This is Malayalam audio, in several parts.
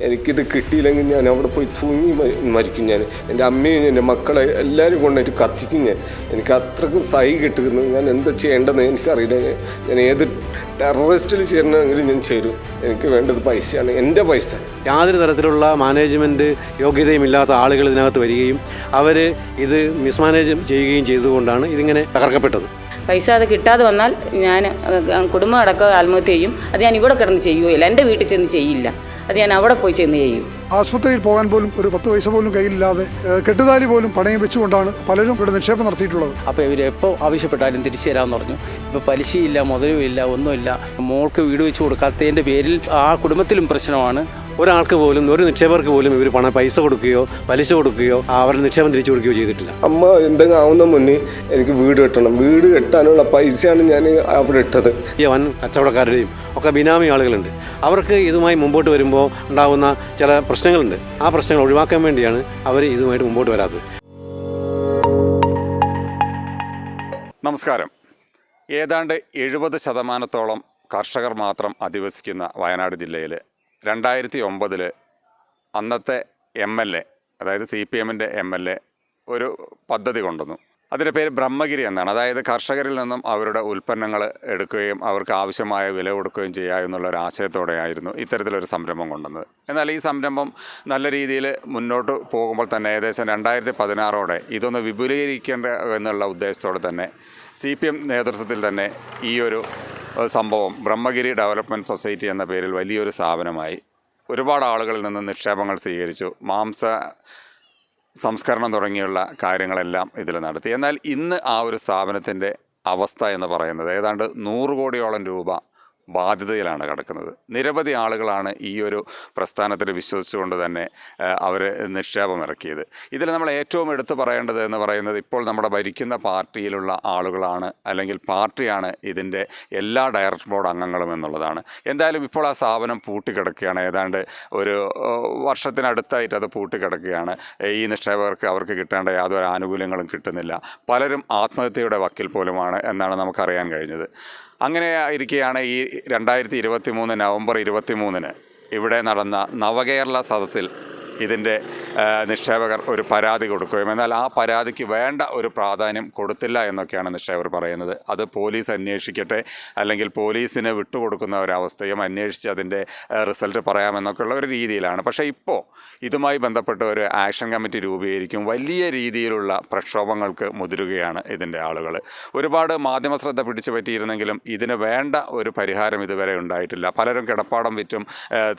എനിക്കിത് കിട്ടിയില്ലെങ്കിൽ ഞാൻ അവിടെ പോയി തൂങ്ങി മരിക്കും ഞാൻ. എന്റെ അമ്മയും എന്റെ മക്കളെ എല്ലാവരും കൊണ്ടായിട്ട് കത്തിക്കും ഞാൻ. എനിക്ക് അത്രക്കും സഹി കിട്ടുന്നു. ഞാൻ എന്താ ചെയ്യേണ്ടതെന്ന് എനിക്കറിയില്ല. ഞാൻ- ഞാൻ ഏത് ടെററിസ്റ്റിൽ ചേരണമെങ്കിലും ഞാൻ ചേരും. എനിക്ക് വേണ്ടത് പൈസയാണ്. എന്റെ പൈസ. യാതൊരു തരത്തിലുള്ള മാനേജ്മെന്റ് യോഗ്യതയുമില്ലാത്ത ആളുകൾ ഇതിനകത്ത് വരികയും അവർ ഇത് മിസ്മാനേജ് ചെയ്യുകയും ചെയ്തുകൊണ്ടാണ് ഇതിങ്ങനെ തകർക്കപ്പെട്ടത്. പൈസ അത് കിട്ടാതെ വന്നാൽ ഞാൻ കുടുംബം അടക്കം ആത്മഹത്യ ചെയ്യും. അത് ഞാൻ ഇവിടെ കിടന്ന് ചെയ്യുകയില്ല. എന്റെ വീട്ടിൽ ചെന്ന് ചെയ്യില്ല. അത് ഞാൻ അവിടെ പോയി ചെന്ന് ചെയ്യും. ആശുപത്രിയിൽ പോകാൻ പോലും ഒരു പത്ത് പൈസ പോലും കയ്യിലില്ലാതെ കെട്ടുതാലി പോലും പണയം വെച്ചുകൊണ്ടാണ് പലരും ഇവിടെ നിക്ഷേപം നടത്തിയിട്ടുള്ളത്. അപ്പോൾ ഇവർ എപ്പോൾ ആവശ്യപ്പെട്ടാലും തിരിച്ചു തരാമെന്ന് പറഞ്ഞു. ഇപ്പോൾ പലിശയില്ല മുതലുമില്ല ഒന്നുമില്ല. മോൾക്ക് വീട് വെച്ച് കൊടുക്കാത്തതിന്റെ പേരിൽ ആ കുടുംബത്തിലും പ്രശ്നമാണ്. ഒരാൾക്ക് പോലും ഒരു നിക്ഷേപകർക്ക് പോലും ഇവർ പണം പൈസ കൊടുക്കുകയോ പലിശ കൊടുക്കുകയോ അവരുടെ നിക്ഷേപം തിരിച്ചു കൊടുക്കുകയോ ചെയ്തിട്ടില്ല. അമ്മ എന്തെങ്കിലും ആവുന്ന മുന്നേ എനിക്ക് വീട് കെട്ടണം. വീട് കെട്ടാനുള്ള പൈസയാണ് ഞാൻ അവിടെ ഇട്ടത്. ഈ വൻ കച്ചവടക്കാരുടെയും ഒക്കെ ബിനാമി ആളുകളുണ്ട്. അവർക്ക് ഇതുമായി മുമ്പോട്ട് വരുമ്പോൾ ഉണ്ടാകുന്ന ചില പ്രശ്നങ്ങളുണ്ട്. ആ പ്രശ്നങ്ങൾ ഒഴിവാക്കാൻ വേണ്ടിയാണ് അവർ ഇതുമായിട്ട് മുമ്പോട്ട് വരാത്തത്. നമസ്കാരം. ഏതാണ്ട് എഴുപത് ശതമാനത്തോളം കർഷകർ മാത്രം അധിവസിക്കുന്ന വയനാട് ജില്ലയിൽ രണ്ടായിരത്തി ഒമ്പതിൽ അന്നത്തെ എം എൽ എ അതായത് സി പി എമ്മിന്റെ എം എൽ എ ഒരു പദ്ധതി കൊണ്ടുവന്നു. അതിന്റെ പേര് ബ്രഹ്മഗിരി എന്നാണ്. അതായത് കർഷകരിൽ നിന്നും അവരുടെ ഉൽപ്പന്നങ്ങൾ എടുക്കുകയും അവർക്ക് ആവശ്യമായ വില കൊടുക്കുകയും ചെയ്യുക എന്നുള്ള ഒരു ആശയത്തോടെയായിരുന്നു ഇത്തരത്തിലൊരു സംരംഭം കൊണ്ടുവന്നത്. എന്നാൽ ഈ സംരംഭം നല്ല രീതിയിൽ മുന്നോട്ട് പോകുമ്പോൾ തന്നെ ഏകദേശം രണ്ടായിരത്തി പതിനാറോടെ ഇതൊന്ന് വിപുലീകരിക്കേണ്ട എന്നുള്ള ഉദ്ദേശത്തോടെ തന്നെ സി പി എം നേതൃത്വത്തിൽ തന്നെ ഈ ഒരു സംഭവം ബ്രഹ്മഗിരി ഡെവലപ്മെന്റ് സൊസൈറ്റി എന്ന പേരിൽ വലിയൊരു സ്ഥാപനമായി ഒരുപാട് ആളുകളിൽ നിന്ന് നിക്ഷേപങ്ങൾ സ്വീകരിച്ചു. മാംസ സംസ്കരണം തുടങ്ങിയുള്ള കാര്യങ്ങളെല്ലാം ഇതിൽ നടത്തി. എന്നാൽ ഇന്ന് ആ ഒരു സ്ഥാപനത്തിന്റെ അവസ്ഥ എന്ന് പറയുന്നത് ഏതാണ്ട് നൂറ് കോടിയോളം രൂപ ബാധ്യതയിലാണ് കിടക്കുന്നത്. നിരവധി ആളുകളാണ് ഈ ഒരു പ്രസ്ഥാനത്തിൽ വിശ്വസിച്ചുകൊണ്ട് തന്നെ അവർ നിക്ഷേപം ഇറക്കിയത്. ഇതിൽ നമ്മൾ ഏറ്റവും എടുത്തു പറയേണ്ടത് എന്ന് പറയുന്നത് ഇപ്പോൾ നമ്മുടെ ഭരിക്കുന്ന പാർട്ടിയിലുള്ള ആളുകളാണ് അല്ലെങ്കിൽ പാർട്ടിയാണ് ഇതിന്റെ എല്ലാ ഡയറക്ടർ ബോർഡ് അംഗങ്ങളും എന്നുള്ളതാണ്. എന്തായാലും ഇപ്പോൾ ആ സ്ഥാപനം പൂട്ടിക്കിടക്കുകയാണ്. ഏതാണ്ട് ഒരു വർഷത്തിനടുത്തായിട്ട് അത് പൂട്ടിക്കിടക്കുകയാണ്. ഈ നിക്ഷേപകർക്ക് അവർക്ക് കിട്ടേണ്ട യാതൊരു ആനുകൂല്യങ്ങളും കിട്ടുന്നില്ല. പലരും ആത്മഹത്യയുടെ വക്കിൽ പോലുമാണ് എന്നാണ് നമുക്കറിയാൻ കഴിഞ്ഞത്. അങ്ങനെ ഇരിക്കുകയാണ് ഈ രണ്ടായിരത്തി ഇരുപത്തി മൂന്ന് നവംബർ ഇരുപത്തി മൂന്നിന് ഇവിടെ നടന്ന നവകേരള സദസ്സിൽ ഇതിന്റെ നിക്ഷേപകർ ഒരു പരാതി കൊടുക്കുകയും എന്നാൽ ആ പരാതിക്ക് വേണ്ട ഒരു പ്രാധാന്യം കൊടുത്തില്ല എന്നൊക്കെയാണ് നിക്ഷേപകർ പറയുന്നത്. അത് പോലീസ് അന്വേഷിക്കട്ടെ അല്ലെങ്കിൽ പോലീസിന് വിട്ടുകൊടുക്കുന്ന ഒരവസ്ഥയും അന്വേഷിച്ച് അതിന്റെ റിസൾട്ട് പറയാമെന്നൊക്കെയുള്ള ഒരു രീതിയിലാണ്. പക്ഷേ ഇപ്പോൾ ഇതുമായി ബന്ധപ്പെട്ട ഒരു ആക്ഷൻ കമ്മിറ്റി രൂപീകരിക്കും വലിയ രീതിയിലുള്ള പ്രക്ഷോഭങ്ങൾക്ക് മുതിരുകയാണ് ഇതിന്റെ ആളുകൾ. ഒരുപാട് മാധ്യമ ശ്രദ്ധ പിടിച്ചു പറ്റിയിരുന്നെങ്കിലും ഇതിന് വേണ്ട ഒരു പരിഹാരം ഇതുവരെ ഉണ്ടായിട്ടില്ല. പലരും കിടപ്പാടം വിറ്റും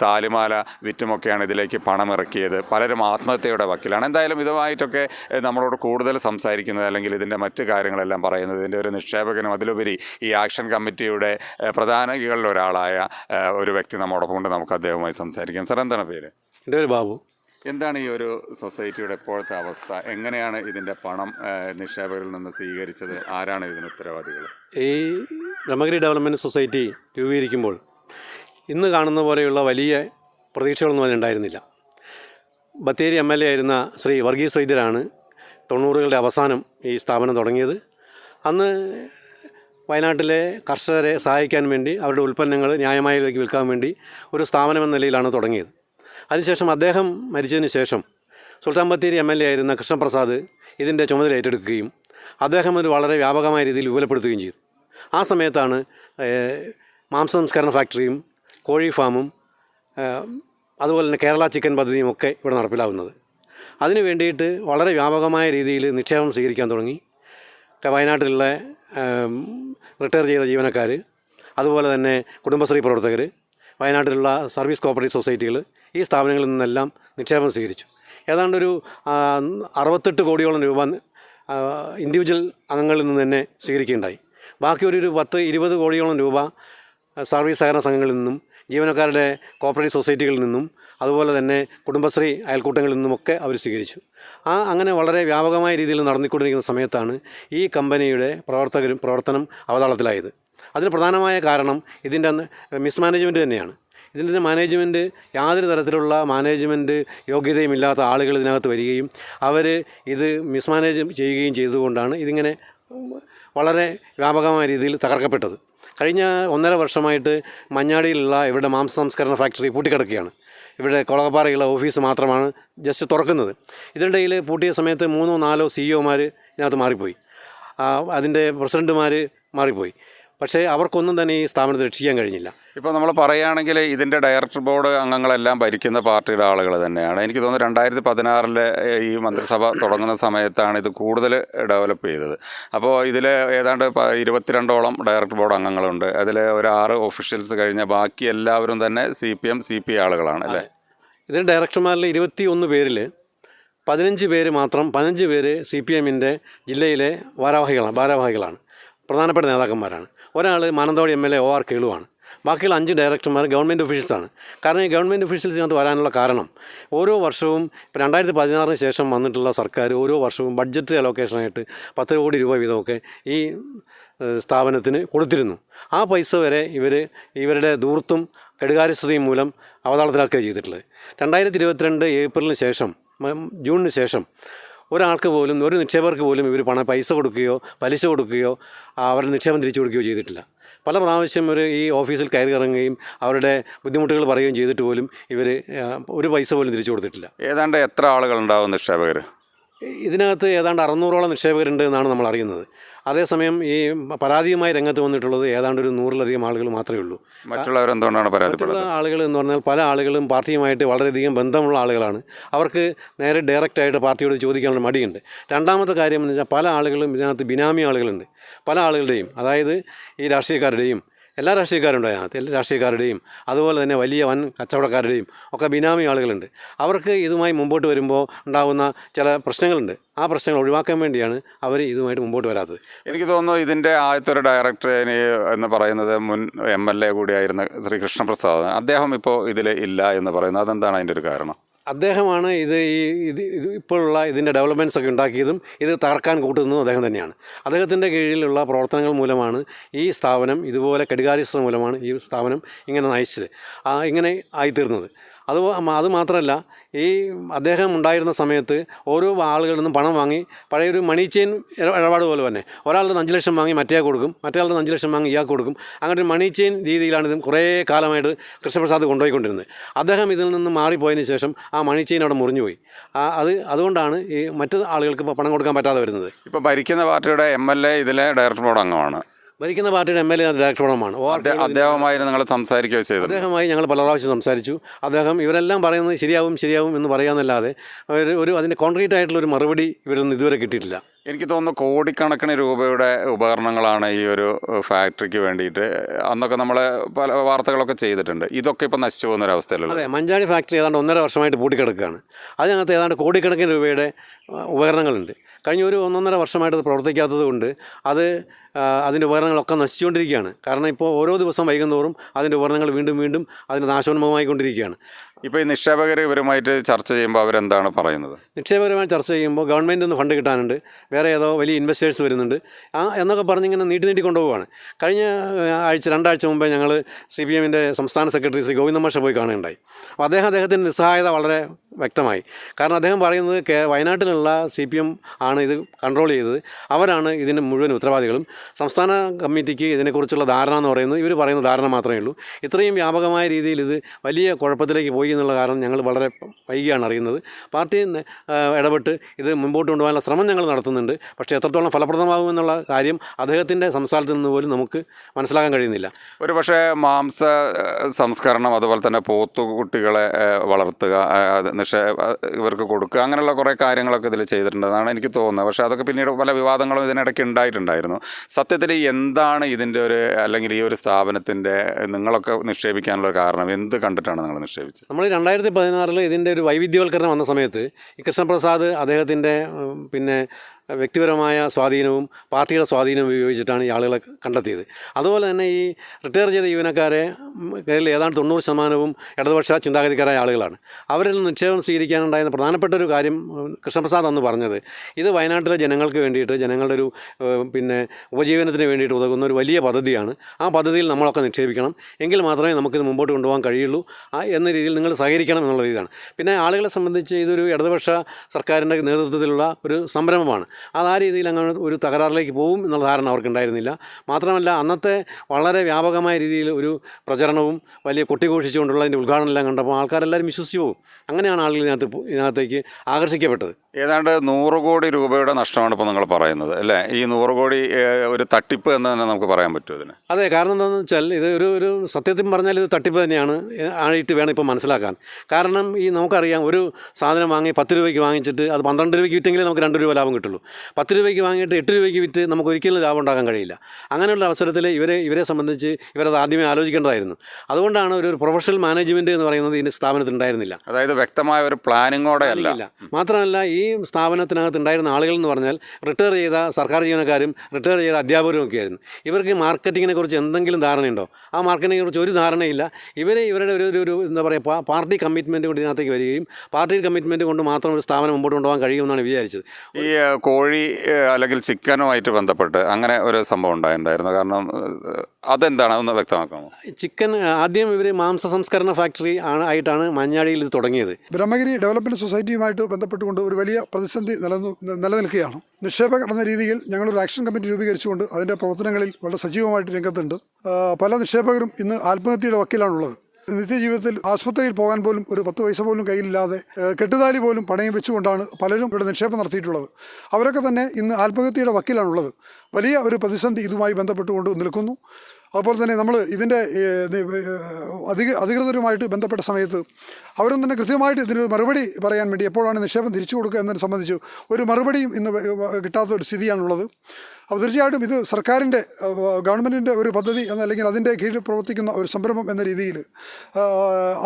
താലിമാല വിറ്റുമൊക്കെയാണ് ഇതിലേക്ക് പണം ഇറക്കിയത് പലരും ആത്മഹത്യയുടെ വക്കിലാണ്. എന്തായാലും ഇതുമായിട്ടൊക്കെ നമ്മളോട് കൂടുതൽ സംസാരിക്കുന്നത് അല്ലെങ്കിൽ ഇതിന്റെ മറ്റു കാര്യങ്ങളെല്ലാം പറയുന്നത് ഇതിന്റെ ഒരു നിക്ഷേപകനും അതിലുപരി ഈ ആക്ഷൻ കമ്മിറ്റിയുടെ പ്രധാനികളിൽ ഒരാളായ ഒരു വ്യക്തി നമ്മോടൊപ്പം കൊണ്ട് നമുക്ക് അദ്ദേഹവുമായി സംസാരിക്കാം. സാർ എന്താണ് പേര്? എന്റെ പേര് ബാബു. എന്താണ് ഈ ഒരു സൊസൈറ്റിയുടെ ഇപ്പോഴത്തെ അവസ്ഥ? എങ്ങനെയാണ് ഇതിന്റെ പണം നിക്ഷേപകരിൽ നിന്ന് സ്വീകരിച്ചത്? ആരാണ് ഇതിന് ഉത്തരവാദികൾ? ഈ ബ്രഹ്മഗിരി ഡെവലപ്മെന്റ് സൊസൈറ്റി രൂപീകരിക്കുമ്പോൾ ഇന്ന് കാണുന്ന പോലെയുള്ള വലിയ പ്രതീക്ഷകളൊന്നും അതിനുണ്ടായിരുന്നില്ല ബത്തേരി എം എൽ എ ആയിരുന്ന ശ്രീ വർഗീസ് വൈദ്യരാണ് തൊണ്ണൂറുകളുടെ അവസാനം ഈ സ്ഥാപനം തുടങ്ങിയത്. അന്ന് വയനാട്ടിലെ കർഷകരെ സഹായിക്കാൻ വേണ്ടി അവരുടെ ഉൽപ്പന്നങ്ങൾ ന്യായമായ വിൽക്കാൻ വേണ്ടി ഒരു സ്ഥാപനം എന്ന നിലയിലാണ് തുടങ്ങിയത്. അതിനുശേഷം അദ്ദേഹം മരിച്ചതിന് ശേഷം Sultan Bathery M L A ആയിരുന്ന കൃഷ്ണപ്രസാദ് ഇതിന്റെ ചുമതല ഏറ്റെടുക്കുകയും അദ്ദേഹം ഒരു വളരെ വ്യാപകമായ രീതിയിൽ വിപുലപ്പെടുത്തുകയും ചെയ്തു. ആ സമയത്താണ് മാംസ സംസ്കരണ ഫാക്ടറിയും കോഴി ഫാമും അതുപോലെ തന്നെ കേരള ചിക്കൻ പദ്ധതിയും ഒക്കെ ഇവിടെ നടപ്പിലാവുന്നത്. അതിനു വേണ്ടിയിട്ട് വളരെ വ്യാപകമായ രീതിയിൽ നിക്ഷേപം സ്വീകരിക്കാൻ തുടങ്ങി. വയനാട്ടിലുള്ള റിട്ടയർ ചെയ്ത ജീവനക്കാർ അതുപോലെ തന്നെ കുടുംബശ്രീ പ്രവർത്തകർ വയനാട്ടിലുള്ള സർവീസ് കോപ്പറേറ്റീവ് സൊസൈറ്റികൾ ഈ സ്ഥാപനങ്ങളിൽ നിന്നെല്ലാം നിക്ഷേപം സ്വീകരിച്ചു. ഏതാണ്ടൊരു അറുപത്തെട്ട് കോടിയോളം രൂപ ഇൻഡിവിജ്വൽ അംഗങ്ങളിൽ നിന്ന് തന്നെ സ്വീകരിക്കുകയുണ്ടായി. ബാക്കി ഒരു പത്ത് ഇരുപത് കോടിയോളം രൂപ സർവീസ് സഹകരണ സംഘങ്ങളിൽ നിന്നും ജീവനക്കാരുടെ കോപ്പറേറ്റീവ് സൊസൈറ്റികളിൽ നിന്നും അതുപോലെ തന്നെ കുടുംബശ്രീ അയൽക്കൂട്ടങ്ങളിൽ നിന്നുമൊക്കെ അവർ സ്വീകരിച്ചു. ആ അങ്ങനെ വളരെ വ്യാപകമായ രീതിയിൽ നടന്നിക്കൊണ്ടിരിക്കുന്ന സമയത്താണ് ഈ കമ്പനിയുടെ പ്രവർത്തകരും പ്രവർത്തനം അവതാളത്തിലായത്. അതിന് പ്രധാനമായ കാരണം ഇതിന്റെ മിസ്മാനേജ്മെന്റ് തന്നെയാണ്. ഇതിന്റെ മാനേജ്മെന്റ് യാതൊരു തരത്തിലുള്ള മാനേജ്മെന്റ് യോഗ്യതയുമില്ലാത്ത ആളുകൾ ഇതിനകത്ത് വരികയും അവർ ഇത് മിസ്മാനേജ് ചെയ്യുകയും ചെയ്തുകൊണ്ടാണ് ഇതിങ്ങനെ വളരെ വ്യാപകമായ രീതിയിൽ തകർക്കപ്പെട്ടത്. കഴിഞ്ഞ ഒന്നര വർഷമായിട്ട് മഞ്ഞാടിയിലുള്ള ഇവരുടെ മാംസ സംസ്കരണ ഫാക്ടറി പൂട്ടിക്കിടക്കുകയാണ്. ഇവിടെ കൊളകപ്പാറയുള്ള ഓഫീസ് മാത്രമാണ് ജസ്റ്റ് തുറക്കുന്നത്. ഇതിനിടയിൽ പൂട്ടിയ സമയത്ത് മൂന്നോ നാലോ സി ഒമാർ ഇതിനകത്ത് മാറിപ്പോയി. അതിന്റെ പ്രസിഡന്റുമാർ മാറിപ്പോയി. പക്ഷേ അവർക്കൊന്നും തന്നെ ഈ സ്ഥാപനത്തെ രക്ഷിക്കാൻ കഴിഞ്ഞില്ല. ഇപ്പോൾ നമ്മൾ പറയുകയാണെങ്കിൽ ഇതിന്റെ ഡയറക്ടർ ബോർഡ് അംഗങ്ങളെല്ലാം ഭരിക്കുന്ന പാർട്ടിയുടെ ആളുകൾ തന്നെയാണ്. എനിക്ക് തോന്നുന്നു രണ്ടായിരത്തി പതിനാറിലെ ഈ മന്ത്രിസഭ തുടങ്ങുന്ന സമയത്താണ് ഇത് കൂടുതൽ ഡെവലപ്പ് ചെയ്തത്. അപ്പോൾ ഇതിൽ ഏതാണ്ട് ഇരുപത്തിരണ്ടോളം ഡയറക്ടർ ബോർഡ് അംഗങ്ങളുണ്ട്. അതിൽ ഒരു ആറ് ഒഫീഷ്യൽസ് കഴിഞ്ഞ ബാക്കി എല്ലാവരും തന്നെ C P M C P ആളുകളാണ് അല്ലേ? ഇതിൽ ഡയറക്ടർമാരിൽ ഇരുപത്തി ഒന്ന് പേരിൽ പതിനഞ്ച് പേര് മാത്രം പതിനഞ്ച് പേര് സി പി എമ്മിന്റെ ജില്ലയിലെ ഭാരവാഹികളാണ് ഭാരവാഹികളാണ്. പ്രധാനപ്പെട്ട നേതാക്കന്മാരാണ്. ഒരാൾ Mananthavady M L A O R കേളുവാണ്. ബാക്കിയുള്ള അഞ്ച് ഡയറക്ടർമാർ ഗവൺമെന്റ് ഒഫീഷ്യൽസാണ്. കാരണം ഈ ഗവൺമെന്റ് ഒഫീഷ്യൽസിനകത്ത് വരാനുള്ള കാരണം ഓരോ വർഷവും ഇപ്പോൾ രണ്ടായിരത്തി പതിനാറിന് ശേഷം വന്നിട്ടുള്ള സർക്കാർ ഓരോ വർഷവും ബഡ്ജറ്റ് അലോക്കേഷനായിട്ട് പത്ത് കോടി രൂപ വീതമൊക്കെ ഈ സ്ഥാപനത്തിന് കൊടുത്തിരുന്നു. ആ പൈസ വരെ ഇവർ ഇവരുടെ ദൂർത്തും കെടുകാര്യസ്ഥതയും മൂലം അവതാളത്തിലാക്കുക ചെയ്തിട്ടുള്ളത്. രണ്ടായിരത്തി ഇരുപത്തിരണ്ട് ഏപ്രിലിന് ശേഷം ജൂണിന് ശേഷം ഒരാൾക്ക് പോലും ഒരു നിക്ഷേപകർക്ക് പോലും ഇവർ പണം പൈസ കൊടുക്കുകയോ പലിശ കൊടുക്കുകയോ അവരുടെ നിക്ഷേപം തിരിച്ചു കൊടുക്കുകയോ ചെയ്തിട്ടില്ല. പല പ്രാവശ്യം ഇവർ ഈ ഓഫീസിൽ കയറി ഇറങ്ങുകയും അവരുടെ ബുദ്ധിമുട്ടുകൾ പറയുകയും ചെയ്തിട്ട് പോലും ഇവർ ഒരു പൈസ പോലും തിരിച്ചു കൊടുത്തിട്ടില്ല. ഏതാണ്ട് എത്ര ആളുകളുണ്ടാവും നിക്ഷേപകർ ഇതിനകത്ത് ഏതാണ്ട് അറുന്നൂറോളം നിക്ഷേപകരുണ്ട് എന്നാണ് നമ്മൾ അറിയുന്നത്. അതേസമയം ഈ പരാതിയുമായി രംഗത്ത് വന്നിട്ടുള്ളത് ഏതാണ്ട് ഒരു നൂറിലധികം ആളുകൾ മാത്രമേ ഉള്ളൂ. മറ്റുള്ളവരെന്തുകൊണ്ടാണ് മറ്റുള്ള പരാതിപ്പെടുന്നത് ആളുകൾ എന്ന് പറഞ്ഞാൽ പല ആളുകളും പാർട്ടിയുമായിട്ട് വളരെയധികം ബന്ധമുള്ള ആളുകളാണ്. അവർക്ക് നേരെ ഡയറക്റ്റായിട്ട് പാർട്ടിയോട് ചോദിക്കാനുള്ള മടിയുണ്ട്. രണ്ടാമത്തെ കാര്യം എന്ന് വെച്ചാൽ പല ആളുകളും ഇതിനകത്ത് ബിനാമി ആളുകളുണ്ട്. പല ആളുകളുടെയും അതായത് ഈ രാഷ്ട്രീയക്കാരുടെയും എല്ലാ രാഷ്ട്രീയക്കാരും ഉണ്ട് അതിനകത്ത്. എല്ലാ രാഷ്ട്രീയക്കാരുടെയും അതുപോലെ തന്നെ വലിയ വൻ കച്ചവടക്കാരുടെയും ഒക്കെ ബിനാമി ആളുകളുണ്ട്. അവർക്ക് ഇതുമായി മുമ്പോട്ട് വരുമ്പോൾ ഉണ്ടാകുന്ന ചില പ്രശ്നങ്ങളുണ്ട്. ആ പ്രശ്നങ്ങൾ ഒഴിവാക്കാൻ വേണ്ടിയാണ് അവർ ഇതുമായിട്ട് മുമ്പോട്ട് വരാത്തത്. എനിക്ക് തോന്നുന്നു ഇതിന്റെ ആദ്യത്തെ ഒരു ഡയറക്ടർ എന്ന് പറയുന്നത് മുൻ എം എൽ എ കൂടിയായിരുന്ന ശ്രീ കൃഷ്ണപ്രസാദ് അദ്ദേഹം ഇപ്പോൾ ഇതിൽ ഇല്ല എന്ന് പറയുന്നത് അതെന്താണ് അതിന്റെ ഒരു കാരണം? അദ്ദേഹമാണ് ഇത് ഈ ഇത് ഇത് ഇപ്പോഴുള്ള ഇതിന്റെ ഡെവലപ്മെന്റ്സ് ഒക്കെ ഉണ്ടാക്കിയതും ഇത് തകർക്കാൻ കൂട്ടുന്നതും അദ്ദേഹം തന്നെയാണ്. അദ്ദേഹത്തിന്റെ കീഴിലുള്ള പ്രവർത്തനങ്ങൾ മൂലമാണ് ഈ സ്ഥാപനം ഇതുപോലെ കെടുകാര്യസ്ഥത മൂലമാണ് ഈ സ്ഥാപനം ഇങ്ങനെ നയിച്ചത്. ഇങ്ങനെ ആയിത്തീർന്നത്. അത് അത് മാത്രമല്ല ഈ അദ്ദേഹം ഉണ്ടായിരുന്ന സമയത്ത് ഓരോ ആളുകളിൽ നിന്നും പണം വാങ്ങി പഴയൊരു മണി ചെയിൻ ഇടപാട് പോലെ തന്നെ. ഒരാളുടെ അഞ്ച് ലക്ഷം വാങ്ങി മറ്റേ കൊടുക്കും മറ്റേ അഞ്ച് ലക്ഷം വാങ്ങി ഇയാൾക്ക് കൊടുക്കും. അങ്ങനെ ഒരു മണി ചെയിൻ രീതിയിലാണ് ഇത് കുറേ കാലമായിട്ട് കൃഷ്ണപ്രസാദ് കൊണ്ടുപോയിക്കൊണ്ടിരുന്നത്. അദ്ദേഹം ഇതിൽ നിന്ന് മാറിപ്പോയതിന് ശേഷം ആ മണി ചെയിൻ അവിടെ മുറിഞ്ഞുപോയി. അത് അതുകൊണ്ടാണ് ഈ മറ്റു ആളുകൾക്ക് പണം കൊടുക്കാൻ പറ്റാതെ വരുന്നത്. ഇപ്പോൾ ഭരിക്കുന്ന പാർട്ടിയുടെ എം എൽ എ ഇതിലെ ഡയറക്ടർ ബോർഡ് അംഗമാണ്. ഭരിക്കുന്ന പാർട്ടിയുടെ എം എൽ എ ഡയറക്ടറുമാണ് അദ്ദേഹമായി നിങ്ങൾ സംസാരിക്കുകയോ ചെയ്തു. അദ്ദേഹമായി ഞങ്ങൾ പല പ്രാവശ്യം സംസാരിച്ചു. അദ്ദേഹം ഇവരെല്ലാം പറയുന്നത് ശരിയാവും ശരിയാവും എന്ന് പറയാമെന്നല്ലാതെ ഒരു ഒരു അതിന്റെ കോൺക്രീറ്റ് ആയിട്ടുള്ള ഒരു മറുപടി ഇവരൊന്നും ഇതുവരെ കിട്ടിയിട്ടില്ല. എനിക്ക് തോന്നുന്നു കോടിക്കണക്കിന് രൂപയുടെ ഉപകരണങ്ങളാണ് ഈ ഒരു ഫാക്ടറിക്ക് വേണ്ടിയിട്ട് അന്നൊക്കെ നമ്മൾ പല വാർത്തകളൊക്കെ ചെയ്തിട്ടുണ്ട്. ഇതൊക്കെ ഇപ്പോൾ നശിച്ചു പോകുന്ന ഒരു അവസ്ഥയിലല്ലോ അതെ മഞ്ചാടി ഫാക്ടറി ഏതാണ്ട് ഒന്നര വർഷമായിട്ട് പൂട്ടിക്കിടക്കുകയാണ്. അതിനകത്ത് ഏതാണ്ട് കോടിക്കണക്കിന് രൂപയുടെ ഉപകരണങ്ങളുണ്ട്. കഴിഞ്ഞ ഒരു ഒന്നൊന്നര വർഷമായിട്ട് അത് പ്രവർത്തിക്കാത്തത് കൊണ്ട് അത് അതിന്റെ ഉപകരണങ്ങളൊക്കെ നശിച്ചുകൊണ്ടിരിക്കുകയാണ്. കാരണം ഇപ്പോൾ ഓരോ ദിവസം വൈകുന്നോറും അതിന്റെ ഉപകരണങ്ങൾ വീണ്ടും വീണ്ടും അതിന്റെ നാശോന്മുഖമായിക്കൊണ്ടിരിക്കുകയാണ്. ഇപ്പോൾ ഈ നിക്ഷേപകർ ഇവരുമായിട്ട് ചർച്ച ചെയ്യുമ്പോൾ അവരെന്താണ് പറയുന്നത്? നിക്ഷേപകരമായി ചർച്ച ചെയ്യുമ്പോൾ ഗവൺമെന്റ് നിന്ന് ഫണ്ട് കിട്ടാനുണ്ട്. വേറെ ഏതോ വലിയ ഇൻവെസ്റ്റേഴ്സ് വരുന്നുണ്ട്. ആ എന്നൊക്കെ പറഞ്ഞിങ്ങനെ നീട്ടി നീട്ടി കൊണ്ടുപോവുകയാണ് കഴിഞ്ഞ ആഴ്ച രണ്ടാഴ്ച മുമ്പേ ഞങ്ങൾ സി പി എമ്മിന്റെ സംസ്ഥാന സെക്രട്ടറി ശ്രീ ഗോവിന്ദമാഷ പോയി കാണുകയുണ്ടായി. അപ്പോൾ അദ്ദേഹം അദ്ദേഹത്തിന്റെ നിസ്സഹായത വളരെ വ്യക്തമായി. കാരണം അദ്ദേഹം പറയുന്നത് കേ വയനാട്ടിലുള്ള സി പി എം ആണ് ഇത് കൺട്രോൾ ചെയ്തത്. അവരാണ് ഇതിന് മുഴുവൻ ഉത്തരവാദികളും. സംസ്ഥാന കമ്മിറ്റിക്ക് ഇതിനെക്കുറിച്ചുള്ള ധാരണ എന്ന് പറയുന്നത് ഇവർ പറയുന്ന ധാരണ മാത്രമേ ഉള്ളൂ. ഇത്രയും വ്യാപകമായ രീതിയിൽ ഇത് വലിയ കുഴപ്പത്തിലേക്ക് പോയി എന്നുള്ള കാരണം ഞങ്ങൾ വളരെ വൈകിയാണ് അറിയുന്നത്. പാർട്ടി ഇടപെട്ട് ഇത് മുമ്പോട്ട് കൊണ്ടുപോകാനുള്ള ശ്രമം ഞങ്ങൾ നടത്തുന്നുണ്ട്. പക്ഷേ എത്രത്തോളം ഫലപ്രദമാകും എന്നുള്ള കാര്യം അദ്ദേഹത്തിന്റെ സംസ്ഥാനത്ത് നിന്ന് പോലും നമുക്ക് മനസ്സിലാക്കാൻ കഴിയുന്നില്ല. ഒരു പക്ഷേ മാംസ സംസ്കരണം അതുപോലെ തന്നെ പോത്തുകുട്ടികളെ കുട്ടികളെ വളർത്തുക നിക്ഷേ ഇവർക്ക് കൊടുക്കുക അങ്ങനെയുള്ള കുറേ കാര്യങ്ങളൊക്കെ ഇതിൽ ചെയ്തിട്ടുണ്ടെന്നാണ് എനിക്ക് തോന്നുന്നത്. പക്ഷേ അതൊക്കെ പിന്നീട് പല വിവാദങ്ങളും ഇതിനിടയ്ക്ക് ഉണ്ടായിട്ടുണ്ടായിരുന്നു. സത്യത്തിൽ എന്താണ് ഇതിന്റെ ഒരു അല്ലെങ്കിൽ ഈ ഒരു സ്ഥാപനത്തിന്റെ നിങ്ങളൊക്കെ നിക്ഷേപിക്കാനുള്ള കാരണം? എന്ത് കണ്ടിട്ടാണ് നിങ്ങൾ നിക്ഷേപിച്ചത്? നമ്മൾ രണ്ടായിരത്തി പതിനാറിൽ ഇതിന്റെ ഒരു വൈവിധ്യവൽക്കരണം വന്ന സമയത്ത് ഈ കൃഷ്ണപ്രസാദ് അദ്ദേഹത്തിന്റെ പിന്നെ വ്യക്തിപരമായ സ്വാധീനവും പാർട്ടിയുടെ സ്വാധീനവും ഉപയോഗിച്ചിട്ടാണ് ഈ ആളുകളെ കണ്ടെത്തിയത്. അതുപോലെ തന്നെ ഈ റിട്ടയർ ചെയ്ത യുവനക്കാരെ കേരളത്തിൽ ഏതാണ്ട് തൊണ്ണൂറ് ശതമാനവും ഇടതുപക്ഷ ചിന്താഗതിക്കാരായ ആളുകളാണ്. അവരിൽ നിന്ന് നിക്ഷേപം സ്വീകരിക്കാനുണ്ടായിരുന്ന പ്രധാനപ്പെട്ട ഒരു കാര്യം കൃഷ്ണപ്രസാദ് അന്ന് പറഞ്ഞത്. ഇത് വയനാട്ടിലെ ജനങ്ങൾക്ക് വേണ്ടിയിട്ട് ജനങ്ങളുടെ ഒരു പിന്നെ ഉപജീവനത്തിന് വേണ്ടിയിട്ട് ഉതകുന്ന ഒരു വലിയ പദ്ധതിയാണ്. ആ പദ്ധതിയിൽ നമ്മളൊക്കെ നിക്ഷേപിക്കണം. എങ്കിൽ മാത്രമേ നമുക്കിത് മുമ്പോട്ട് കൊണ്ടുപോകാൻ കഴിയുള്ളൂ. എന്ന രീതിയിൽ നിങ്ങൾ സഹകരിക്കണം എന്നുള്ള രീതിയാണ് പിന്നെ ആളുകളെ സംബന്ധിച്ച് ഇതൊരു ഇടതുപക്ഷ സർക്കാരിന്റെ നേതൃത്വത്തിലുള്ള ഒരു സംരംഭമാണ്. അത് ആ രീതിയിൽ അങ്ങനെ ഒരു തകരാറിലേക്ക് പോകും എന്നുള്ള ധാരണ അവർക്കുണ്ടായിരുന്നില്ല. മാത്രമല്ല അന്നത്തെ വളരെ വ്യാപകമായ രീതിയിൽ ഒരു പ്രചരണവും വലിയ കൊട്ടിഘോഷിച്ചുകൊണ്ടുള്ള അതിന്റെ ഉദ്ഘാടനം എല്ലാം കണ്ടപ്പോൾ ആൾക്കാരെല്ലാവരും വിശ്വസിച്ചു പോകും. അങ്ങനെയാണ് ആളുകൾ ഇതിനകത്ത് ഇതിനകത്തേക്ക് ആകർഷിക്കപ്പെട്ടത്. ഏതാണ്ട് നൂറ് കോടി രൂപയുടെ നഷ്ടമാണ് ഇപ്പോൾ നിങ്ങൾ പറയുന്നത് അല്ലേ? ഈ നൂറ് കോടി ഒരു തട്ടിപ്പ് എന്ന് തന്നെ നമുക്ക് പറയാൻ പറ്റുമോ ഇതിന്. അതെ കാരണം എന്താണെന്ന് വെച്ചാൽ ഇത് ഒരു ഒരു സത്യത്തിൽ പറഞ്ഞാൽ ഇത് തട്ടിപ്പ് തന്നെയാണ് ആയിട്ട് വേണം ഇപ്പോൾ മനസ്സിലാക്കാൻ. കാരണം ഈ നമുക്കറിയാം ഒരു സാധനം വാങ്ങി പത്ത് രൂപയ്ക്ക് വാങ്ങിച്ചിട്ട് അത് പന്ത്രണ്ട് രൂപയ്ക്ക് വിറ്റെങ്കിലേ നമുക്ക് രണ്ട് രൂപ ലാഭം കിട്ടുള്ളൂ. പത്ത് രൂപയ്ക്ക് വാങ്ങിയിട്ട് എട്ട് രൂപയ്ക്ക് വിറ്റ് നമുക്ക് ഒരിക്കലും ലാഭം ഉണ്ടാക്കാൻ കഴിയില്ല. അങ്ങനെയുള്ള അവസരത്തിൽ ഇവരെ ഇവരെ സംബന്ധിച്ച് ഇവരത് ആദ്യമേ ആലോചിക്കേണ്ടതായിരുന്നു. അതുകൊണ്ടാണ് ഒരു ഒരു പ്രൊഫഷണൽ മാനേജ്മെന്റ് എന്ന് പറയുന്നത് ഇതിന്റെ സ്ഥാപനത്തിൽ ഉണ്ടായിരുന്നില്ല അതായത് വ്യക്തമായ ഒരു പ്ലാനിങ്ങോടെ അല്ല. മാത്രമല്ല ഈ സ്ഥാപനത്തിനകത്ത് ഉണ്ടായിരുന്ന ആളുകൾ എന്ന് പറഞ്ഞാൽ റിട്ടയർ ചെയ്ത സർക്കാർ ജീവനക്കാരും റിട്ടയർ ചെയ്ത അധ്യാപകരും ഒക്കെ ആയിരുന്നു. ഇവർക്ക് മാർക്കറ്റിങ്ങിനെ കുറിച്ച് എന്തെങ്കിലും ധാരണയുണ്ടോ? ആ മാർക്കറ്റിനെ കുറിച്ച് ഒരു ധാരണയില്ല. ഇവരെ ഇവരുടെ ഒരു ഒരു- എന്താ പറയുക പാർട്ടി കമ്മിറ്റ്മെന്റ് കൊണ്ട് ഇതിനകത്തേക്ക് വരികയും പാർട്ടി കമ്മിറ്റ്മെന്റ് കൊണ്ട് മാത്രം ഒരു സ്ഥാപനം മുമ്പോട്ട് കൊണ്ടുപോകാൻ കഴിയുമെന്നാണ് വിചാരിച്ചത്. ഈ കോഴി അല്ലെങ്കിൽ ചിക്കനുമായിട്ട് ബന്ധപ്പെട്ട് അങ്ങനെ ഒരു സംഭവം ഉണ്ടായിട്ടുണ്ടായിരുന്നു. കാരണം അതെന്താണ്? അതൊന്ന് വ്യക്തമാക്കാമോ? ചിക്കൻ ആദ്യം ഇവർ മാംസ സംസ്കരണ ഫാക്ടറി ആണ് ആയിട്ടാണ് മഞ്ഞാടിയിൽ ഇത് തുടങ്ങിയത്. ബ്രഹ്മഗിരി ഡെവലപ്മെന്റ് സൊസൈറ്റിയുമായിട്ട് ബന്ധപ്പെട്ടുകൊണ്ട് ഒരു വലിയ പ്രതിസന്ധി നിലനിൽക്കുകയാണ്. നിക്ഷേപകർ എന്ന രീതിയിൽ ഞങ്ങളൊരു ആക്ഷൻ കമ്മിറ്റി രൂപീകരിച്ചുകൊണ്ട് അതിന്റെ പ്രവർത്തനങ്ങളിൽ വളരെ സജീവമായിട്ട് രംഗത്തുണ്ട്. പല നിക്ഷേപകരും ഇന്ന് ആത്മഹത്യയുടെ വക്കിലാണുള്ളത്. നിത്യജീവിതത്തിൽ ആശുപത്രിയിൽ പോകാൻ പോലും ഒരു പത്ത് പൈസ പോലും കയ്യിലില്ലാതെ കെട്ടുതാലി പോലും പണയം വെച്ചുകൊണ്ടാണ് പലരും ഇവിടെ നിക്ഷേപം നടത്തിയിട്ടുള്ളത്. അവരൊക്കെ തന്നെ ഇന്ന് ആത്മഹത്യയുടെ വക്കിലാണുള്ളത്. വലിയ ഒരു പ്രതിസന്ധി ഇതുമായി ബന്ധപ്പെട്ടുകൊണ്ട് നിൽക്കുന്നു. അതുപോലെ തന്നെ നമ്മൾ ഇതിന്റെ അധിക അധികൃതരുമായിട്ട് ബന്ധപ്പെട്ട സമയത്ത് അവരും തന്നെ കൃത്യമായിട്ട് ഇതിന് മറുപടി പറയാൻ വേണ്ടി എപ്പോഴാണ് നിക്ഷേപം തിരിച്ചു കൊടുക്കുക എന്നതിനെ സംബന്ധിച്ച് ഒരു മറുപടിയും ഇന്ന് കിട്ടാത്ത ഒരു സ്ഥിതിയാണുള്ളത്. അപ്പോൾ തീർച്ചയായിട്ടും ഇത് സർക്കാരിന്റെ ഗവൺമെന്റിന്റെ ഒരു പദ്ധതി എന്ന അല്ലെങ്കിൽ അതിന്റെ കീഴിൽ പ്രവർത്തിക്കുന്ന ഒരു സംരംഭം എന്ന രീതിയിൽ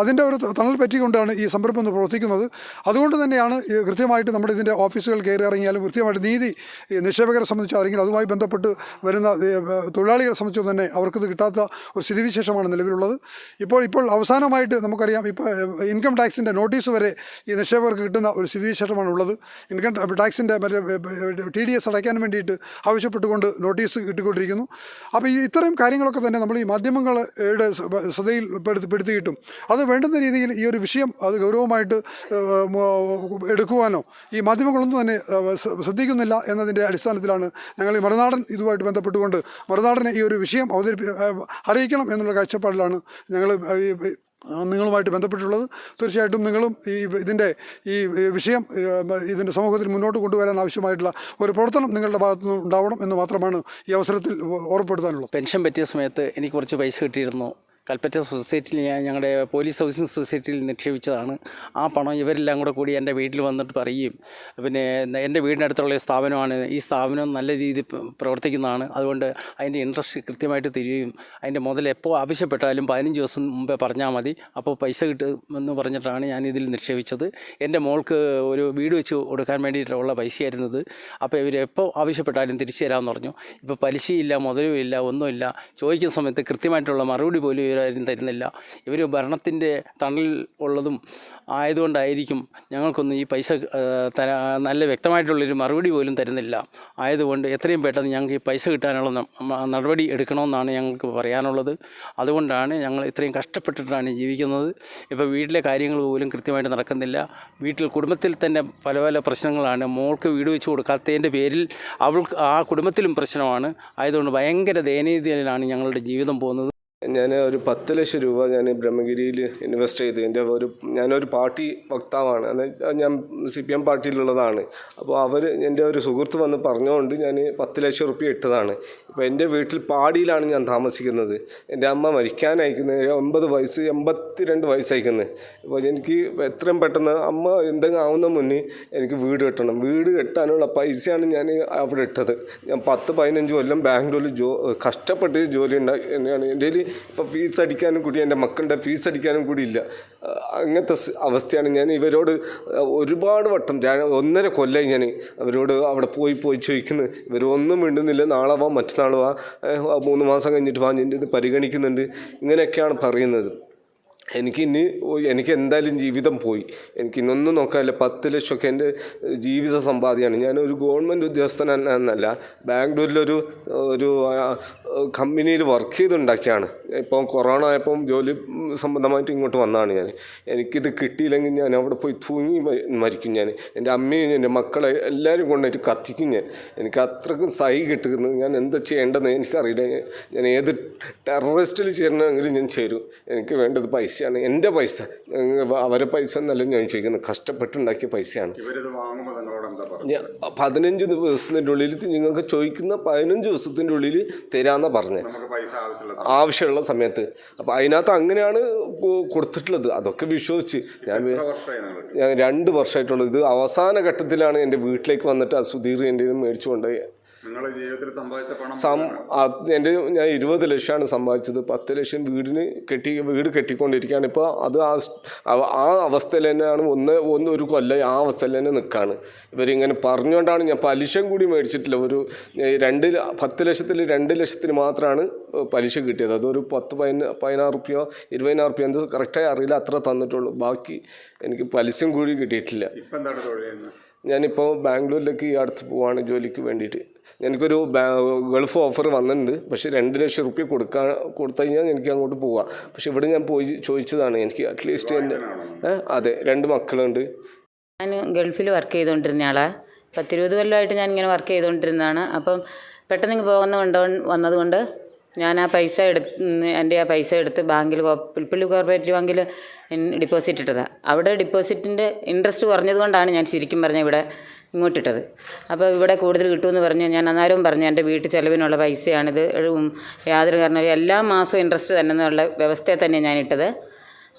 അതിന്റെ ഒരു തണൽ പറ്റിക്കൊണ്ടാണ് ഈ സംരംഭം ഒന്ന് പ്രവർത്തിക്കുന്നത്. അതുകൊണ്ട് തന്നെയാണ് കൃത്യമായിട്ട് നമ്മുടെ ഇതിന്റെ ഓഫീസുകൾ കയറി ഇറങ്ങിയാലും കൃത്യമായിട്ട് നീതി നിക്ഷേപകരെ സംബന്ധിച്ചോ അല്ലെങ്കിൽ അതുമായി ബന്ധപ്പെട്ട് വരുന്ന തൊഴിലാളികളെ സംബന്ധിച്ചോ തന്നെ അവർക്കത് കിട്ടാത്ത ഒരു സ്ഥിതിവിശേഷമാണ് നിലവിലുള്ളത്. ഇപ്പോൾ ഇപ്പോൾ അവസാനമായിട്ട് നമുക്കറിയാം ഇപ്പോൾ ഇൻകം ടാക്സിന്റെ നോട്ടീസ് വരെ ഈ നിക്ഷേപകർക്ക് കിട്ടുന്ന ഒരു സ്ഥിതിവിശേഷമാണ് ഉള്ളത് ഇൻകം ടാക്സിന്റെ മറ്റേ ടി ഡി എസ് അടയ്ക്കാൻ വേണ്ടിയിട്ട് ആവശ്യപ്പെട്ടുകൊണ്ട് നോട്ടീസ് കിട്ടിക്കൊണ്ടിരിക്കുന്നു അപ്പോൾ ഈ ഇത്തരം കാര്യങ്ങളൊക്കെ തന്നെ നമ്മൾ ഈ മാധ്യമങ്ങളുടെ സ- ശ്രദ്ധയിൽ പെടുത്തി പെടുത്തിയിട്ടും അത് വേണ്ടുന്ന രീതിയിൽ ഈ ഒരു വിഷയം അത് ഗൗരവമായിട്ട് എടുക്കുവാനോ ഈ മാധ്യമങ്ങളൊന്നും തന്നെ ശ്രദ്ധിക്കുന്നില്ല എന്നതിന്റെ അടിസ്ഥാനത്തിലാണ് ഞങ്ങൾ ഈ മറുനാടൻ ഇതുമായിട്ട് ബന്ധപ്പെട്ടുകൊണ്ട് മറുനാടനെ ഈ ഒരു വിഷയം അവതരിപ്പി അറിയിക്കണം എന്നുള്ള കാഴ്ചപ്പാടിലാണ് ഞങ്ങൾ നിങ്ങളുമായിട്ട് ബന്ധപ്പെട്ടുള്ളത് തീർച്ചയായിട്ടും നിങ്ങളും ഈ ഇതിന്റെ ഈ വിഷയം ഇതിന്റെ സമൂഹത്തിൽ മുന്നോട്ട് കൊണ്ടുവരാൻ ആവശ്യമായിട്ടുള്ള ഒരു പ്രവർത്തനം നിങ്ങളുടെ ഭാഗത്തു നിന്ന് ഉണ്ടാവണം എന്ന് മാത്രമാണ് ഈ അവസരത്തിൽ ഓർമ്മപ്പെടുത്താനുള്ളത് പെൻഷൻ പറ്റിയ സമയത്ത് എനിക്ക് കുറച്ച് പൈസ കിട്ടിയിരുന്നു. കൽപ്പറ്റ സൊസൈറ്റിയിൽ ഞാൻ ഞങ്ങളുടെ പോലീസ് ഹൗസിംഗ് സൊസൈറ്റിയിൽ നിക്ഷേപിച്ചതാണ്. ആ പണം ഇവരെല്ലാം കൂടെ കൂടി എന്റെ വീട്ടിൽ വന്നിട്ട് പറയുകയും പിന്നെ എന്റെ വീടിനടുത്തുള്ള സ്ഥാപനമാണ്. ഈ സ്ഥാപനം നല്ല രീതിയിൽ പ്രവർത്തിക്കുന്നതാണ്. അതുകൊണ്ട് അതിന്റെ ഇൻട്രസ്റ്റ് കൃത്യമായിട്ട് തരികയും അതിന്റെ മുതൽ എപ്പോൾ ആവശ്യപ്പെട്ടാലും പതിനഞ്ച് ദിവസം മുമ്പേ പറഞ്ഞാൽ മതി. അപ്പോൾ പൈസ കിട്ടുമെന്ന് പറഞ്ഞിട്ടാണ് ഞാൻ ഇതിൽ നിക്ഷേപിച്ചത്. എന്റെ മോൾക്ക് ഒരു വീട് വെച്ച് കൊടുക്കാൻ വേണ്ടിയിട്ടുള്ള പൈസയായിരുന്നത്. അപ്പോൾ ഇവർ എപ്പോൾ ആവശ്യപ്പെട്ടാലും തിരിച്ചു തരാമെന്ന് പറഞ്ഞു. ഇപ്പോൾ പലിശയില്ല മുതലും ഇല്ല ഒന്നുമില്ല. ചോദിക്കുന്ന സമയത്ത് കൃത്യമായിട്ടുള്ള മറുപടി പോലും ഇവരാരും തരുന്നില്ല. ഇവർ ഭരണത്തിന്റെ തണലിൽ ഉള്ളതും ആയതുകൊണ്ടായിരിക്കും ഞങ്ങൾക്കൊന്നും ഈ പൈസ നല്ല വ്യക്തമായിട്ടുള്ളൊരു മറുപടി പോലും തരുന്നില്ല. ആയതുകൊണ്ട് എത്രയും പെട്ടെന്ന് ഞങ്ങൾക്ക് ഈ പൈസ കിട്ടാനുള്ള നടപടി എടുക്കണമെന്നാണ് ഞങ്ങൾക്ക് പറയാനുള്ളത്. അതുകൊണ്ടാണ് ഞങ്ങൾ ഇത്രയും കഷ്ടപ്പെട്ടിട്ടാണ് ജീവിക്കുന്നത്. ഇപ്പോൾ വീട്ടിലെ കാര്യങ്ങൾ പോലും കൃത്യമായിട്ട് നടക്കുന്നില്ല. വീട്ടിൽ കുടുംബത്തിൽ തന്നെ പല പല പ്രശ്നങ്ങളാണ്. മോൾക്ക് വീട് വെച്ച് കൊടുക്കാത്തതിന്റെ പേരിൽ അവൾക്ക് ആ കുടുംബത്തിലും പ്രശ്നമാണ്. ആയതുകൊണ്ട് ഭയങ്കര ദയനീയതയിലാണ് ഞങ്ങളുടെ ജീവിതം പോകുന്നത്. ഞാൻ ഒരു പത്ത് ലക്ഷം രൂപ ഞാൻ ബ്രഹ്മഗിരിയിൽ ഇൻവെസ്റ്റ് ചെയ്തു. എന്റെ ഒരു ഞാനൊരു പാർട്ടി വക്താവാണ്. ഞാൻ സി പി എം പാർട്ടിയിലുള്ളതാണ്. അപ്പോൾ അവർ എന്റെ ഒരു സുഹൃത്ത് വന്ന് പറഞ്ഞുകൊണ്ട് ഞാൻ പത്ത് ലക്ഷം റുപ്യ ഇട്ടതാണ്. ഇപ്പോൾ എന്റെ വീട്ടിൽ പാടിയിലാണ് ഞാൻ താമസിക്കുന്നത്. എന്റെ അമ്മ മരിക്കാനയക്കുന്നത് ഒമ്പത് വയസ്സ് എൺപത്തി രണ്ട് വയസ്സയക്കുന്നത് അപ്പോൾ എനിക്ക് എത്രയും പെട്ടെന്ന് അമ്മ എന്തെങ്കിലും ആവുന്ന മുന്നേ എനിക്ക് വീട് കെട്ടണം. വീട് കെട്ടാനുള്ള പൈസയാണ് ഞാൻ അവിടെ ഇട്ടത്. ഞാൻ പത്ത് പതിനഞ്ച് കൊല്ലം ബാംഗ്ലൂരിൽ ജോ കഷ്ടപ്പെട്ട് ജോലി ഉണ്ടാക്കി എന്റെ കയ്യിൽ ഇപ്പോൾ ഫീസ് അടിക്കാനും കൂടി എന്റെ മക്കളുടെ ഫീസ് അടിക്കാനും കൂടി ഇല്ല. അങ്ങനത്തെ അവസ്ഥയാണ് ഞാൻ ഇവരോട് ഒരുപാട് വട്ടം ഞാൻ ഒന്നര കൊല്ലായി ഞാൻ അവരോട് അവിടെ പോയി പോയി ചോദിക്കുന്നത് ഇവരൊന്നും മിണ്ടുന്നില്ല നാളെ വാ മറ്റന്നാൾ വാ മൂന്ന് മാസം കഴിഞ്ഞിട്ട് വാ ഞാൻ ഇത് പരിഗണിക്കുന്നുണ്ട്. ഇങ്ങനെയൊക്കെയാണ് പറയുന്നത്. എനിക്ക് എനിക്ക് എന്തായാലും ജീവിതം പോയി. എനിക്ക് ഇന്നൊന്നും നോക്കാനില്ല. പത്ത് ലക്ഷമൊക്കെ എന്റെ ജീവിത സമ്പാദ്യമാണ്. ഞാനൊരു ഗവൺമെന്റ് ഉദ്യോഗസ്ഥൻ എന്നല്ല ബാംഗ്ലൂരിലൊരു ഒരു കമ്പനിയിൽ വർക്ക് ചെയ്തുണ്ടാക്കിയാണ്. ഇപ്പം കൊറോണ ആയപ്പം ജോലി സംബന്ധമായിട്ട് ഇങ്ങോട്ട് വന്നതാണ് ഞാൻ. എനിക്കിത് കിട്ടിയില്ലെങ്കിൽ ഞാൻ അവിടെ പോയി തൂങ്ങി മരിക്കും ഞാൻ. എന്റെ അമ്മയും എന്റെ മക്കളെ എല്ലാവരും കൊണ്ടുപോയിട്ട് കത്തിക്കും ഞാൻ. എനിക്ക് അത്രക്കും സൈ കിട്ടുന്നത് ഞാൻ എന്താ ചെയ്യേണ്ടതെന്ന് എനിക്കറിയില്ല. ഞാൻ- ഏത് ടെററിസ്റ്റിൽ ചേരണമെങ്കിലും ഞാൻ ചേരും. എനിക്ക് വേണ്ടത് പൈസയാണ്. എന്റെ പൈസ. അവരെ പൈസ എന്നല്ല ഞാൻ ചോദിക്കുന്നത്. കഷ്ടപ്പെട്ടുണ്ടാക്കിയ പൈസയാണ്. പതിനഞ്ച് ദിവസത്തിന്റെ ഉള്ളിൽ നിങ്ങൾക്ക് ചോദിക്കുന്ന പതിനഞ്ച് ദിവസത്തിന്റെ ഉള്ളിൽ തരാമെന്നാണ് പറഞ്ഞത്. ആവശ്യമുള്ള സമയത്ത്. അപ്പോൾ അതിനകത്ത് അങ്ങനെയാണ് കൊടുത്തിട്ടുള്ളത്. അതൊക്കെ വിശ്വസിച്ച് ഞാൻ ഞാൻ രണ്ട് വർഷമായിട്ടുള്ളത് ഇത് അവസാന ഘട്ടത്തിലാണ് എന്റെ വീട്ടിലേക്ക് വന്നിട്ട് ആ സുധീർ എന്റെ ഇത് മേടിച്ചു സം എന്റെ ഞാൻ ഇരുപത് ലക്ഷമാണ് സമ്പാദിച്ചത്. പത്ത് ലക്ഷം വീടിന് കെട്ടി വീട് കെട്ടിക്കൊണ്ടിരിക്കുകയാണ്. ഇപ്പോൾ അത് ആ ആ- അവസ്ഥയിൽ തന്നെയാണ് ഒന്ന് ഒന്ന് ഒരു കൊല്ലം ആ അവസ്ഥയിൽ തന്നെ നിൽക്കുകയാണ് ഇവരിങ്ങനെ പറഞ്ഞുകൊണ്ടാണ് ഞാൻ പലിശ കൂടി മേടിച്ചിട്ടില്ല. ഒരു രണ്ട് പത്ത് ലക്ഷത്തിൽ രണ്ട് ലക്ഷത്തിന് മാത്രമാണ് പലിശ കിട്ടിയത്. അതൊരു പത്ത് പതിന പതിനാറ് റുപ്യോ ഇരുപതിനായിരം റുപ്യോ എന്ത് കറക്റ്റായി അറിയില്ല. അത്ര തന്നിട്ടുള്ളൂ. ബാക്കി എനിക്ക് പലിശയും കൂടി കിട്ടിയിട്ടില്ല. ഞാനിപ്പോൾ ബാംഗ്ലൂരിലേക്ക് ഈ അടുത്ത് പോവാണ്. ജോലിക്ക് വേണ്ടിയിട്ട്. എനിക്കൊരു ഗൾഫ് ഓഫർ വന്നിട്ടുണ്ട്. പക്ഷേ രണ്ട് ലക്ഷം റുപ്യ കൊടുക്കാൻ കൊടുത്തു കഴിഞ്ഞാൽ എനിക്ക് അങ്ങോട്ട് പോവാം. പക്ഷെ ഇവിടെ ഞാൻ പോയി ചോദിച്ചതാണ് എനിക്ക് അറ്റ്ലീസ്റ്റ് എന്റെ അതെ രണ്ട് മക്കളുണ്ട്. ഞാൻ ഗൾഫിൽ വർക്ക് ചെയ്തുകൊണ്ടിരുന്ന ആളാണ് പത്തിരുപത് കൊല്ലമായിട്ട് ഞാൻ ഇങ്ങനെ വർക്ക് ചെയ്തുകൊണ്ടിരുന്നതാണ്. അപ്പം പെട്ടെന്ന് പോകുന്ന കൊണ്ട് വന്നതുകൊണ്ട് ഞാൻ ആ പൈസ എടുത്ത് എന്റെ ആ പൈസ എടുത്ത് ബാങ്കിൽ പുൽപ്പള്ളി കോർപ്പറേറ്റീവ് ബാങ്കിൽ ഡിപ്പോസിറ്റ് ഇട്ടതാണ് അവിടെ ഡിപ്പോസിറ്റിന്റെ ഇൻട്രസ്റ്റ് കുറഞ്ഞതുകൊണ്ടാണ് ഞാൻ ശരിക്കും പറഞ്ഞാൽ ഇവിടെ ഇങ്ങോട്ടിട്ടത്. അപ്പോൾ ഇവിടെ കൂടുതൽ കിട്ടുമെന്ന് പറഞ്ഞ്. ഞാൻ അന്നേരവും പറഞ്ഞു എന്റെ വീട്ടു ചിലവിനുള്ള പൈസയാണിത്. യാതൊരു കാരണം എല്ലാ മാസവും ഇൻട്രസ്റ്റ് തന്നെ എന്നുള്ള വ്യവസ്ഥയെ തന്നെ ഞാൻ ഇട്ടത്.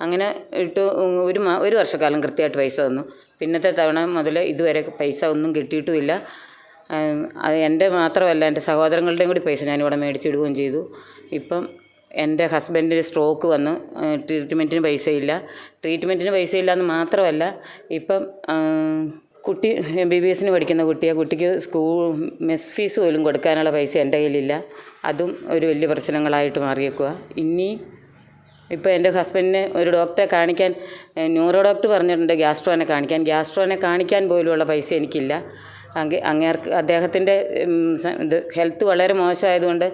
അങ്ങനെ ഇട്ട് ഒരു മാ ഒരു വർഷക്കാലം കൃത്യമായിട്ട് പൈസ തന്നു. പിന്നത്തെ തവണ മുതൽ ഇതുവരെ പൈസ ഒന്നും കിട്ടിയിട്ടുമില്ല. അത് എന്റെ മാത്രമല്ല എന്റെ സഹോദരങ്ങളുടെയും കൂടി പൈസ ഞാനിവിടെ മേടിച്ചിടുകയും ചെയ്തു. ഇപ്പം എന്റെ ഹസ്ബൻഡിന് സ്ട്രോക്ക് വന്നു. ട്രീറ്റ്മെന്റിന് പൈസയില്ല. ട്രീറ്റ്മെന്റിന് പൈസയില്ല എന്ന് മാത്രമല്ല ഇപ്പം കുട്ടി ബി ബി എസിന് പഠിക്കുന്ന കുട്ടിയെ കുട്ടിക്ക് സ്കൂൾ മെസ് ഫീസ് പോലും കൊടുക്കാനുള്ള പൈസ എന്റെ കയ്യിലില്ല. അതും ഒരു വലിയ പ്രശ്നങ്ങളായിട്ട് മാറിയേക്കുക ഇനി ഇപ്പോൾ എന്റെ ഹസ്ബൻഡിനെ ഒരു ഡോക്ടറെ കാണിക്കാൻ ന്യൂറോ ഡോക്ടർ പറഞ്ഞിട്ടുണ്ട് ഗ്യാസ്ട്രോനെ കാണിക്കാൻ. ഗ്യാസ്ട്രോനെ കാണിക്കാൻ പോലുമുള്ള പൈസ എനിക്കില്ല. അങ്ങ് അങ്ങേർക്ക് അദ്ദേഹത്തിന്റെ ഇത് ഹെൽത്ത് വളരെ മോശമായതുകൊണ്ട്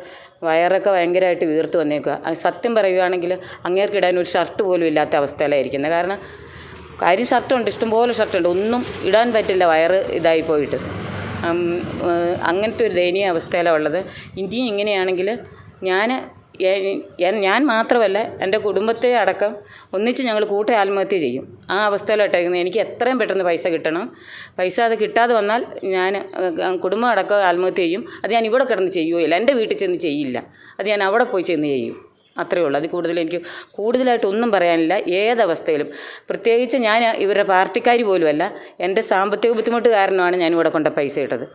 വയറൊക്കെ ഭയങ്കരമായിട്ട് വീർത്ത് വന്നേക്കുക സത്യം പറയുകയാണെങ്കിൽ അങ്ങേർക്കിടാൻ ഒരു ഷർട്ട് പോലും ഇല്ലാത്ത അവസ്ഥയിലായിരിക്കുന്നത്. കാരണം കാര്യം ഷർട്ടുണ്ട് ഇഷ്ടംപോലെ ഷർട്ടുണ്ട്. ഒന്നും ഇടാൻ പറ്റില്ല വയറ് ഇതായി പോയിട്ട്. അങ്ങനത്തെ ഒരു ദയനീയ അവസ്ഥയിലാണ് ഉള്ളത്. ഇനിയും ഇങ്ങനെയാണെങ്കിൽ ഞാൻ ഞാൻ- മാത്രമല്ല എന്റെ കുടുംബത്തെ അടക്കം ഒന്നിച്ച് ഞങ്ങൾ കൂട്ട ആത്മഹത്യ ചെയ്യും. ആ അവസ്ഥയിലോട്ടേക്കുന്നത് എനിക്ക് എത്രയും പെട്ടെന്ന് പൈസ കിട്ടണം. പൈസ അത് കിട്ടാതെ വന്നാൽ ഞാൻ കുടുംബം അടക്കം ആത്മഹത്യ ചെയ്യും. അത് ഞാൻ ഇവിടെ കിടന്ന് ചെയ്യുകയില്ല. എന്റെ വീട്ടിൽ ചെന്ന് ചെയ്യില്ല. അത് ഞാൻ അവിടെ പോയി ചെന്ന് ചെയ്യും. അത്രയേ ഉള്ളൂ. അതിൽ കൂടുതൽ എനിക്ക് കൂടുതലായിട്ട് ഒന്നും പറയാനില്ല. ഏതവസ്ഥയിലും പ്രത്യേകിച്ച് ഞാൻ ഇവരുടെ പാർട്ടിക്കാർ പോലുമല്ല. എന്റെ സാമ്പത്തിക ബുദ്ധിമുട്ട് കാരണമാണ് ഞാൻ ഇവിടെ കൊണ്ട പൈസ ഇട്ടത്.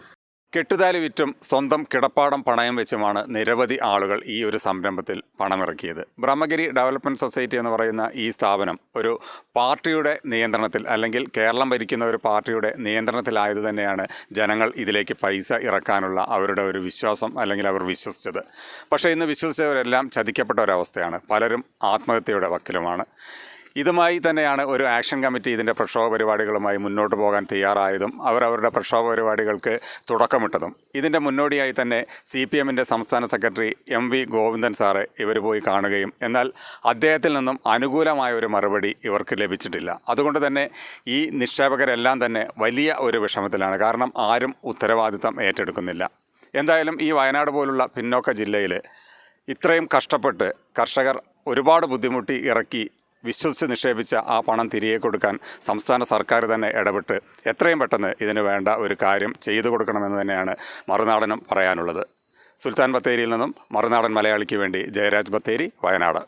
കെട്ടുതാലി വിറ്റും സ്വന്തം കിടപ്പാടം പണയം വെച്ചുമാണ് നിരവധി ആളുകൾ ഈ ഒരു സംരംഭത്തിൽ പണമിറക്കിയത്. ബ്രഹ്മഗിരി ഡെവലപ്മെന്റ് സൊസൈറ്റി എന്ന് പറയുന്ന ഈ സ്ഥാപനം ഒരു പാർട്ടിയുടെ നിയന്ത്രണത്തിൽ അല്ലെങ്കിൽ കേരളം ഭരിക്കുന്ന ഒരു പാർട്ടിയുടെ നിയന്ത്രണത്തിലായത് തന്നെയാണ് ജനങ്ങൾ ഇതിലേക്ക് പൈസ ഇറക്കാനുള്ള അവരുടെ ഒരു വിശ്വാസം അല്ലെങ്കിൽ അവർ വിശ്വസിച്ചത്. പക്ഷേ ഇന്ന് വിശ്വസിച്ചവരെല്ലാം ചതിക്കപ്പെട്ട ഒരവസ്ഥയാണ് പലരും ആത്മഹത്യയുടെ വക്കിലുമാണ്. ഇതുമായി തന്നെയാണ് ഒരു ആക്ഷൻ കമ്മിറ്റി ഇതിന്റെ പ്രക്ഷോഭ പരിപാടികളുമായി മുന്നോട്ട് പോകാൻ തയ്യാറായതും അവർ അവരുടെ പ്രക്ഷോഭ പരിപാടികൾക്ക് തുടക്കമിട്ടതും. ഇതിന്റെ മുന്നോടിയായി തന്നെ സി പി എമ്മിന്റെ സംസ്ഥാന secretary M V Govindan sir ഇവർ പോയി കാണുകയും എന്നാൽ അദ്ദേഹത്തിൽ നിന്നും അനുകൂലമായ ഒരു മറുപടി ഇവർക്ക് ലഭിച്ചിട്ടില്ല. അതുകൊണ്ട് തന്നെ ഈ നിക്ഷേപകരെല്ലാം തന്നെ വലിയ ഒരു വിഷമത്തിലാണ്. കാരണം ആരും ഉത്തരവാദിത്തം ഏറ്റെടുക്കുന്നില്ല. എന്തായാലും ഈ വയനാട് പോലുള്ള പിന്നോക്ക ജില്ലയിൽ ഇത്രയും കഷ്ടപ്പെട്ട് കർഷകർ ഒരുപാട് ബുദ്ധിമുട്ടി ഇറക്കി വിശ്വസിച്ച് നിക്ഷേപിച്ച ആ പണം തിരികെ കൊടുക്കാൻ സംസ്ഥാന സർക്കാർ തന്നെ ഇടപെട്ട് എത്രയും പെട്ടെന്ന് ഇതിന് വേണ്ട ഒരു കാര്യം ചെയ്തു കൊടുക്കണമെന്ന് തന്നെയാണ് മറുനാടനും പറയാനുള്ളത്. സുൽത്താൻ ബത്തേരിയിൽ നിന്നും മറുനാടൻ മലയാളിക്ക് വേണ്ടി ജയരാജ് ബത്തേരി വയനാട്.